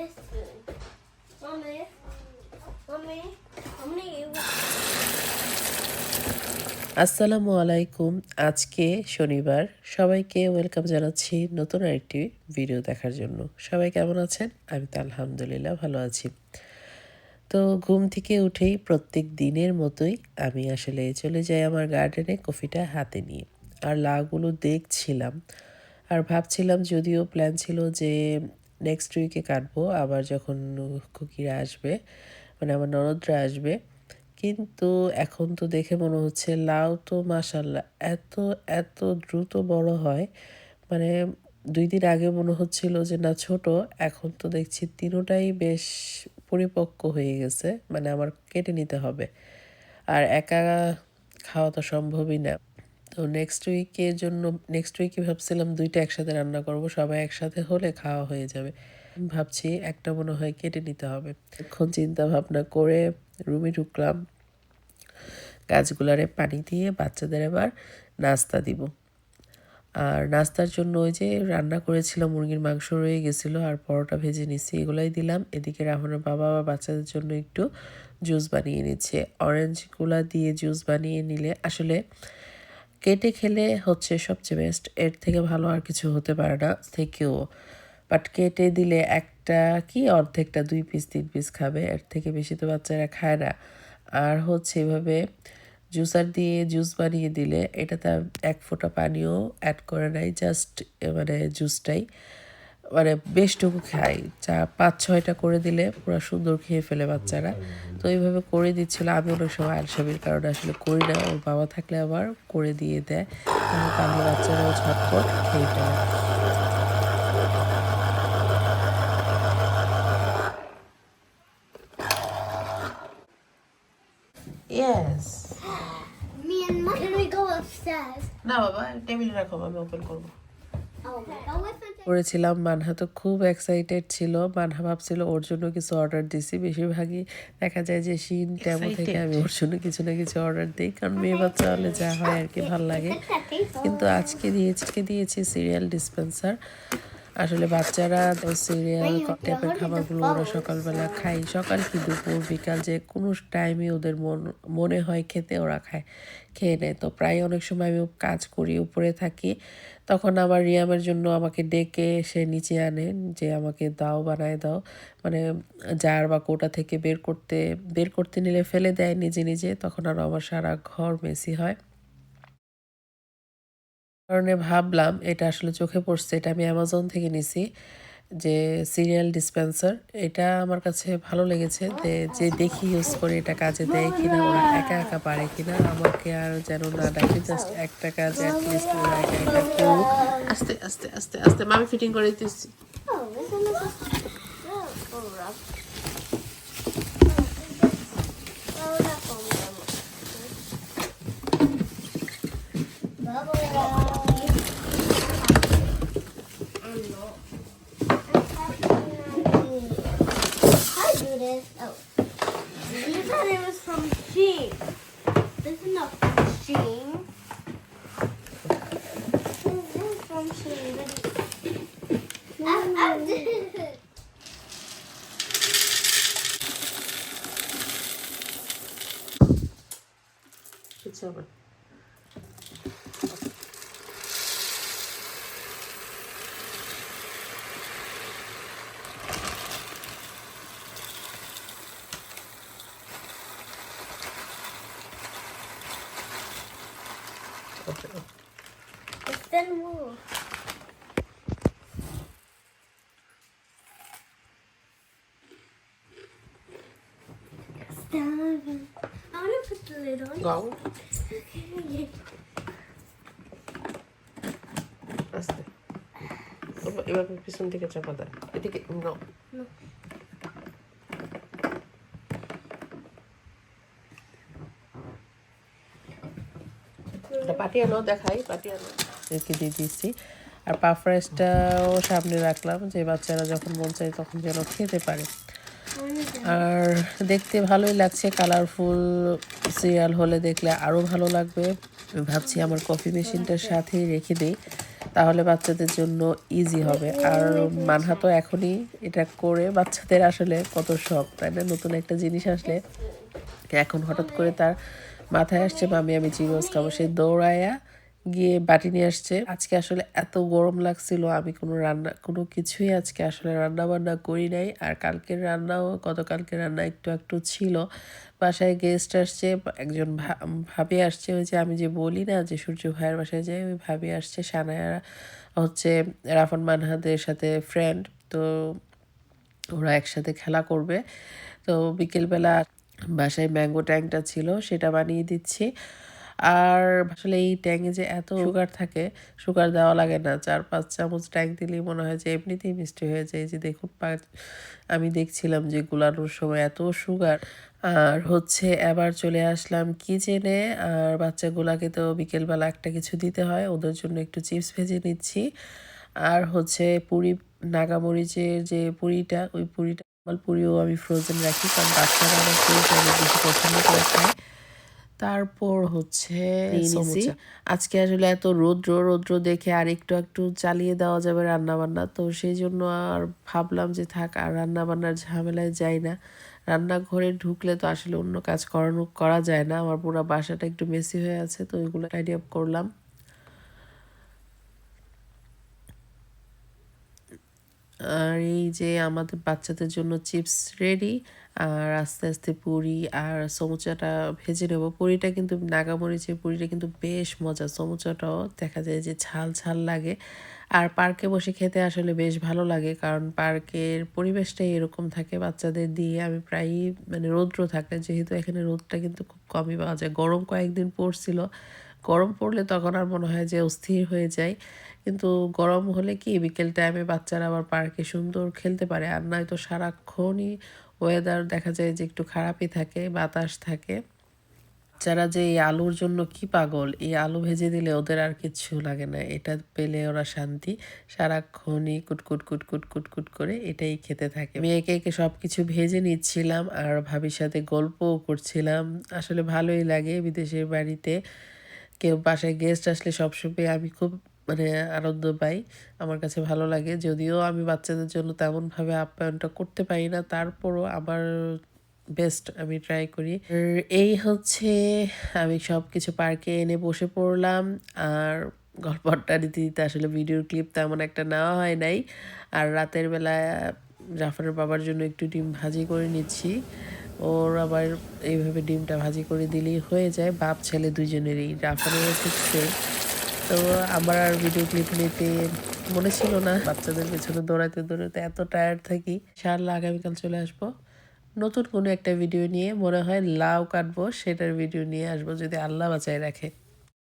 this spoon. Mommy, mommy. আসসালামু আলাইকুম। আজকে শনিবার। সবাইকে ওয়েলকাম জানাচ্ছি নতুন আরেকটি ভিডিও দেখার জন্য। সবাই কেমন আছেন? আমি তো আলহামদুলিল্লাহ ভালো আছি। তো ঘুম থেকে উঠেই প্রত্যেক দিনের মতোই আমি আসলে চলে যাই আমার গার্ডেনে কফিটা হাতে নিয়ে। আর লাউগুলো দেখছিলাম। আর ভাবছিলাম যদিও প্ল্যান ছিল যে নেক্সট উইকে কাটবো, আবার যখন কুকিরা আসবে মানে আমার ননদরা আসবে। কিন্তু এখন তো দেখে মনে হচ্ছে লাউ তো মাসাল্লাহ এত এত দ্রুত বড় হয়। মানে দুই দিন আগে মনে হচ্ছিল যে না, ছোট, এখন তো দেখছি তিনোটাই বেশ পরিপক্ক হয়ে গেছে মানে আমার কেটে নিতে হবে। আর একা খাওয়া তো সম্ভবই না। তো নেক্সট উইকের জন্য নেক্সট উইকে ভাবছিলাম দুইটা একসাথে রান্না করব, সবাই একসাথে হলে খাওয়া হয়ে যাবে। ভাবছি একটা মনে হয় কেটে নিতে হবে। এখন চিন্তা ভাবনা করে রুমে ঢুকলাম। গাছগুলারে পানি দিয়ে বাচ্চাদের এবার নাস্তা দিব। আর নাস্তার জন্য ওই যে রান্না করেছিলাম, মুরগির মাংস রয়ে গেছিল আর পরোটা ভেজে নিচ্ছি এগুলাই দিলাম। এদিকে রাহুনের বাবা বা বাচ্চাদের জন্য একটু জুস বানিয়ে নিচ্ছে। অরেঞ্জগুলা দিয়ে জুস বানিয়ে নিলে আসলে কেটে খেলে হচ্ছে সবচেয়ে বেস্ট এর থেকে ভালো আর কিছু হতে পারে না। থেকেও বাট কেটে দিলে একটা কি, অর্ধেকটা দুই পিস তিন পিস খাবে। এর থেকে বেশি তো বাচ্চারা খায় না। আর হচ্ছে এভাবে জুসার দিয়ে জুস বানিয়ে দিলে, এটাতে এক ফোঁটা পানিও অ্যাড করে নেয় জাস্ট মানে জুসটাই মানে বেশটুকু খাই চা পাঁচ ছয়টা করে দিলে পুরো সুন্দর খেয়ে ফেলে বাচ্চারা তো এইভাবে করে দিচ্ছিল আমি অনেক সময় আলসামির কারণে আসলে করি না ওর বাবা থাকলে আবার করে দিয়ে দেয় তাহলে বাচ্চারাও ঝটপট খেয়ে ফেলে yes Me and mom. Can we go upstairs? না বাবা টেবিলে রাখো আমি ওপেন করব Oh, go with me. করেছিলাম। মানহা তো খুব এক্সাইটেড ছিল। মানহা ভাবছিল ওর জন্য কিছু অর্ডার দিছি। বেশিরভাগই দেখা যায় যে শিন ট্যাবো থেকে আমি ওর জন্য কিছু না কিছু অর্ডার দিই। কারণ মেয়ে বাচ্চা হলে যা হয় আর কি ভালো লাগে। কিন্তু আজকে দিয়েছি আজকে দিয়েছি? সিরিয়াল ডিসপেন্সার আসলে বাচ্চারা তো সিরিয়াল টাইপের খাবারগুলো ওরা সকালবেলা খায়। সকাল কি দুপুর, বিকাল যে কোনো টাইমে ওদের মন, মনে হয় খেতে ওরা খায়, খেয়ে নেয়। তো প্রায় অনেক সময় আমি কাজ করি, উপরে থাকি। তখন আবার রিয়ামের জন্য আমাকে ডেকে সে নিচে আনে যে আমাকে দাও, বানায় দাও। মানে জার বা কোটা থেকে বের করতে বের করতে নিলে ফেলে দেয় নিজে নিজে। তখন আর আমার সারা ঘর মেসি হয়। কারণে ভাবলাম, এটা আসলে চোখে পড়ছে, এটা আমি অ্যামাজন থেকে নিছি, যে সিরিয়াল ডিসপেন্সার। এটা আমার কাছে ভালো লেগেছে যে দেখি ইউজ করে, এটা কাজে দেয় কিনা, ওরা একা একা পারে কিনা, আমাকে আর যেন না ডাকে জাস্ট একটা কাজ অ্যাটলিস্ট ওরা একা একা আস্তে আস্তে আস্তে আস্তে, মামি ফিটিং করে দিতেছি। Said it was from Shein. This is not from. This is from Shein, I, I did it. It's over. Okay. It's then more. Stop. I want to put the lid on. Go. আস্তে এবার- এবার পিছন থেকে চাপা দেয় এদিকে no আর puff রাইসটাও সামনে রাখলাম, যে বাচ্চারা যখন মন চায় তখন যেন খেতে পারে। আর দেখতে ভালোই লাগছে কালারফুল সিরিয়াল হলে দেখলে আরও ভালো লাগবে। ভাবছি আমার কফি মেশিনটার সাথেই রেখে দিই, তাহলে বাচ্চাদের জন্য ইজি হবে। আর মানহা তো এখনই এটা করে বাচ্চাদের আসলে কত শখ, তাই না? নতুন একটা জিনিস আসলে এখন হঠাৎ করে তার মাথায় আসছে, মামি, আমি চিরোজ খাব। সে দৌড়ায়া গিয়ে বাটি নিয়ে আসছে। আজকে আসলে এত গরম লাগছিল, আমি কোনো রান্না, কোনো কিছুই আজকে আসলে রান্না বান্না করি নাই। আর কালকের রান্নাও, গতকালকের রান্না একটু একটু ছিল। বাসায় গেস্ট আসছে, একজন ভাবি আসছে, ওই যে আমি যে বলি না যে সূর্য ভাইয়ের বাসায় যাই, ওই ভাবি আসছে, সানায়া হচ্ছে রাফান মানহাদের সাথে ফ্রেন্ড তো ওরা একসাথে খেলা করবে। তো বিকেলবেলা বাসায় ম্যাঙ্গো ট্যাংটা ছিল সেটা বানিয়ে দিচ্ছি। আর আসলে এই ট্যাঙে যে এত সুগার থাকে সুগার দেওয়া লাগে না। চার পাঁচ চামচ ট্যাং দিলেই মনে হয় যে এমনিতেই মিষ্টি হয়ে যায়। যে দেখুন আমি দেখছিলাম যে গুলানোর সময় এত সুগার আর হচ্ছে এবার চলে আসলাম কিচেনে আর বাচ্চাগুলাকে তো বিকেলবেলা একটা কিছু দিতে হয় ওদের জন্য একটু চিপস ভেজে নিচ্ছি। আর হচ্ছে পুরি নাগামরিচের যে পুরিটা ওই পুরিটা পুরিও আমি ফ্রোজেন রাখি কারণ বাচ্চারা আমার পুরিটা অনেক বেশি পছন্দ করে খায়। তারপর হচ্ছে আজকে আসলে এত রৌদ্র রৌদ্র দেখে আর একটু একটু চালিয়ে দেওয়া যাবে রান্না বান্না তো সেই জন্য আর ভাবলাম যে থাক আর রান্না বান্নার ঝামেলায় যাই না। রান্নাঘরে ঢুকলে তো আসলে অন্য কাজ করানো করা যায় না। আমার পুরো বাসাটা একটু মেসি হয়ে আছে তো ওইগুলো টাইডি আপ করলাম। আর এই যে আমাদের বাচ্চাদের জন্য চিপস রেডি আর আস্তে আস্তে পুরি আর সমুচাটা ভেজে নেব। পুরিটা কিন্তু নাগামরিচের পুরিটা কিন্তু বেশ মজা। সমুচাটাও দেখা যায় যে ঝাল ঝাল লাগে। আর পার্কে বসে খেতে আসলে বেশ ভালো লাগে, কারণ পার্কের পরিবেশটাই এরকম থাকে বাচ্চাদের দিয়ে। আমি প্রায়ই মানে রৌদ্র থাকে, যেহেতু এখানে রোদটা কিন্তু খুব কমই পাওয়া যায়। গরম কয়েকদিন পড়ছিল। গরম পড়লে তখন আর মনে হয় যে অস্থির হয়ে যায় কিন্তু গরম হলে কি বিকেল টাইমে বাচ্চারা আবার পার্কে সুন্দর খেলতে পারে? আর নয়তো সারাক্ষণই ওয়েদার দেখা যায় যে একটু খারাপই থাকে, বাতাস থাকে। যারা যে এই আলুর জন্য কি পাগল, এই আলু ভেজে দিলে ওদের আর কিচ্ছু লাগে না। এটা পেলে ওরা শান্তি। সারাক্ষণই কুটকুট কুটকুট কুটকুট করে এটাই খেতে থাকে। মেয়েকে একে সব কিছু ভেজে নিচ্ছিলাম আর ভাবির সাথে গল্পও করছিলাম। আসলে ভালোই লাগে বিদেশের বাড়িতে। কেউ বাসায় গেস্ট আসলে সবসময় আমি খুব মানে আনন্দ পাই। আমার কাছে ভালো লাগে। যদিও আমি বাচ্চাদের জন্য তেমনভাবে আপ্যায়নটা করতে পারি না, তারপরও আমার বেস্ট আমি ট্রাই করি। এই হচ্ছে আমি সব কিছু পার্কে এনে বসে পড়লাম। আর গল্প আড্ডা দিতে দিতে আসলে ভিডিওর ক্লিপ তেমন একটা নেওয়া হয় নাই। আর রাতের বেলা জাফরের বাবার জন্য একটু ডিম ভাজি করে নিচ্ছি। ওর আবার এইভাবে ডিমটা ভাজি করে দিলেই হয়ে যায়। বাপ, ছেলে দুজনেরই জাফরেরও ঠিক তো আমার আর ভিডিও ক্লিপ নিতে মনে ছিল না। বাচ্চাদের পেছনে দৌড়াতে দৌড়াতে এত টায়ার্ড থাকি। সারলা আগামীকাল চলে আসব। নতুন কোনো একটা ভিডিও নিয়ে মনে হয় লাউ কাটবো, সেটার ভিডিও নিয়ে আসব যদি আল্লাহ বাঁচায় রাখে।